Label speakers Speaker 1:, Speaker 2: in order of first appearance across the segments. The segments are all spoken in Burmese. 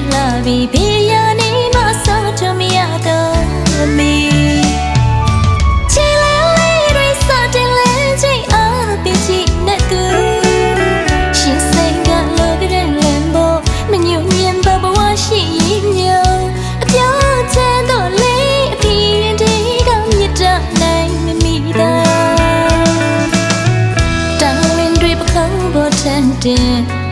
Speaker 1: ဖြစ်လာပြီဘေးရနေမှစောချမရတော့မီချီလဲလေးရိစတဲ့လဲချိန်အားပြချီနဲ့သူရှင်စိတ်ကလောကတဲ့လမ်းပေါ်မညွန့်ညံဘဘဝရှိရင်ညောအပြောင်းချမ်းတော့လေးအပြင်းရင်ဒီကမြတ်တာနိုင်မမိတာတောင်းရင်တွေပခုံးပေါ်ထန်တဲ့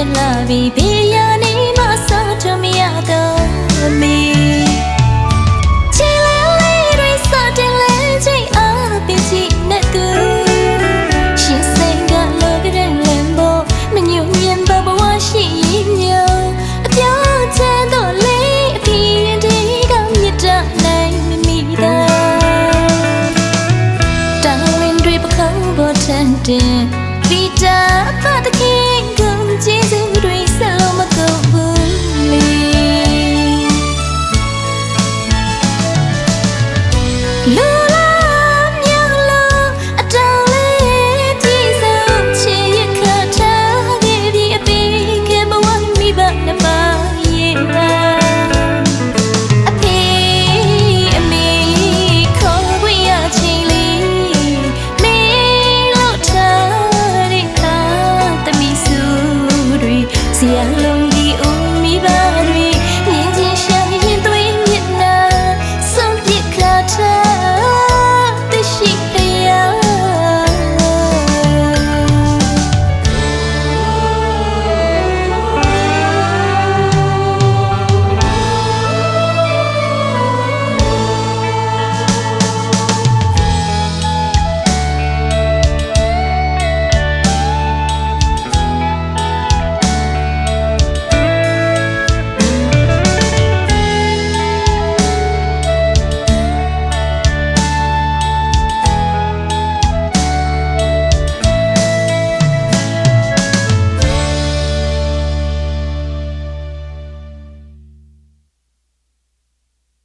Speaker 1: ဖြစ်လာပြီဘီယာနေမဆောက်ထမရတော့မီချီလဲလေးတွေစတဲ့လဲချိန်အားပစ်ချီနဲ့သူရှင်စင်ကလောကတဲ့လမ်ဘိုမညူညင်ဘဘဝရှိညိုအပြောင်းချဲတော့လေးအပြင်းတေးကမြတ်တာနိုင်မမိတာတောင်းဝင်တွေပခုံးပေါ်တန်တင် Peter, but the key. and